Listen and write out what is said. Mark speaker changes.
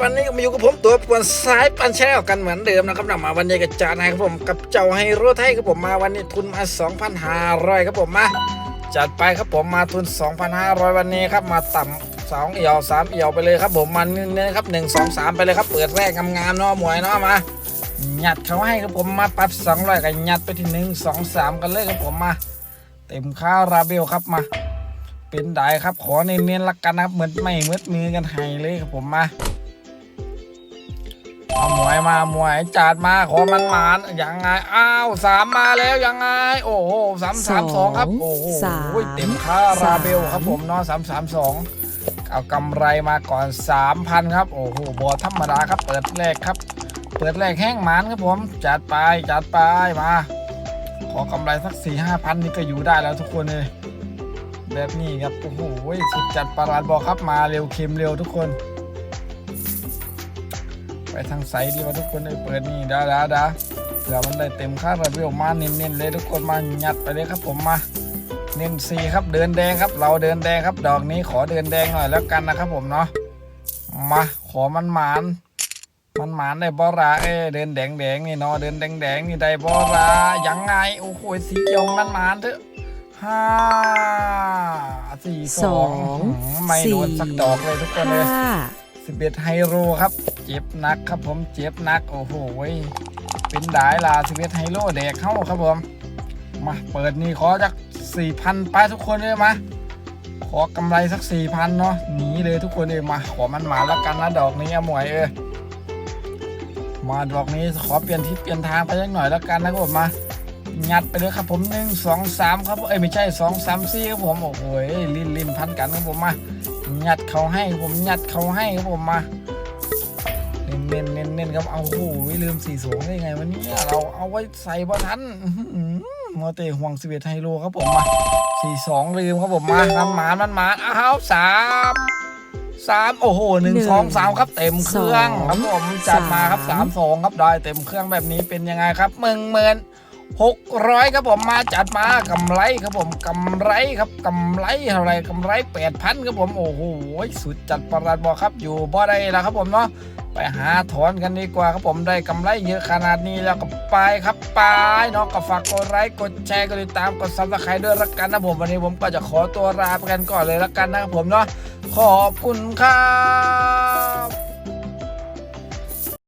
Speaker 1: วันนี้ก็มาอยู่กับผมตัวปวนซ้ายปันแชร์กันเหมือนเดิมนะครับนะมาวันนี้กับจานไฮครับผมกับเจ้าไฮโรไทยครับผมมาวันนี้ทุนมา 2,500ครับผมมาจัดไปครับผมมาทุน 2,500 วันนี้ครับมาต่ำสองเอี่ยวสามเอี่ยวไปเลยครับผมมันเน้นๆครับหนึ่งสองสามไปเลยครับเปิดแรกงามๆเนาะหมวยเนาะมาหยัดเขาให้ครับผมมาปรับสองร้อยกันหยัดไปที่หนึ่งสองสามกันเลยครับผมมา เต็มค่าราเบลครับมาเป็นได้ครับขอเน้นๆละกันนะครับเหมือนไม่มืดมือกันให้เลยครับผมมา มวยมาหมวยจัดมาขอมันหมานยังไงอ้าวสามมาแล้วยังไง โอ้โหสามสามสองครับโอ้โห
Speaker 2: สาม
Speaker 1: เต็มค่าราเบลครับผมเนาะสามสามสองเอากำไรมาก่อนสามพันครับ โอ้โหบอธรรมดาครับเปิดแรกครับ เปิดแรกแห้งหมานครับผม จัดไปจัดไปมา ขอกำไรสักสี่ห้าพันนี่ก็อยู่ได้แล้วทุกคนเลยแบบนี้ครับ โอ้โหสุดจัดประหลาดบอกครับมาเร็วเค็มเร็วทุกคน ไปทางไซด์ดีกว่าทุกคนเลยเปิดนี่ดาดาดาเผื่อมันได้เต็มค่าระเบียมาเน้นๆเลยทุกคนมายัดไปเลยครับผมมาเน้นสีครับเดินแดงครับ เราเดินแดงครับ ดอกนี้ขอเดินแดงหน่อยแล้วกันนะครับผมเนาะมาขอมันหมานมันหมานได้บอราเอ้ยเดินแดงแดงๆนี่เนาะเดินแดงแดงๆนี่ได้บอรายังไงโอ้โหสีเขียวมันหมานเถอะห้าสี่สอง
Speaker 2: สอง
Speaker 1: หืมไม่โดนสักดอกเลยทุกคนเลย
Speaker 2: ห้า
Speaker 1: สิบเอ็ดไฮโรครับ เจ็บนักครับผมเจ็บนัก โอ้โหเป็นดายลาสิเอ็ดไฮโรแดกเข้าครับผมมาเปิดนี่ขอจากสี่พันไปทุกคนเลยมาขอกำไรสักสี่พันเนาะหนีเลยทุกคนเลยมาขอมันมาแล้วกันนะดอกนี้อะหมวยเออมาดอกนี้ขอเปลี่ยนทิศเปลี่ยนทางไปสักหน่อยแล้วกันนะครับผมมางัดไปเลยครับผมหนึ่งสองสามครับเอ้ยไม่ใช่สองสามสี่ครับผมโอ้โหลิ้นลิ้นพันกันครับผมมา ยัดเขาให้ครับผมยัดเขาให้ครับผมมาเน้นเน้นเน้นเน้นครับเอาโอ้โหลืมสี่สูงได้ไงวันนี้เราเอาไว้ใส่บอทันอื้อหือมอเตอร์ห่วงสิบเอ็ดไฮโลครับผมมาสี่สองลืมครับผมมามันหมานมันหมานอ้าวสามสามโอ้โหหนึ่ง
Speaker 2: หนึ่ง
Speaker 1: สองสามครับเต็มเครื่อง
Speaker 2: สอง
Speaker 1: ครับผมจัดมาครับสา
Speaker 2: สามม
Speaker 1: สองครับได้เต็มเครื่องแบบนี้เป็นยังไงครับหมื่นหมื่น หกร้อยครับผมมาจัดมากำไรครับผมกำไรครับกำไรเท่าไรกำไรแปดพันครับผมโอ้โหสุดจัดประหลาดบอกครับอยู่บ่ได้แล้วครับผมเนาะไปหาถอนกันดีกว่าครับผมได้กำไรเยอะขนาดนี้แล้วก็ไปครับไปเนาะก็ฝากกดไลค์กดแชร์กดติดตามกดซับสไครต์ด้วยละกันนะผมวันนี้ผมก็จะขอตัวลาไปกันก่อนเลยละกันนะครับผมเนาะขอบคุณครับ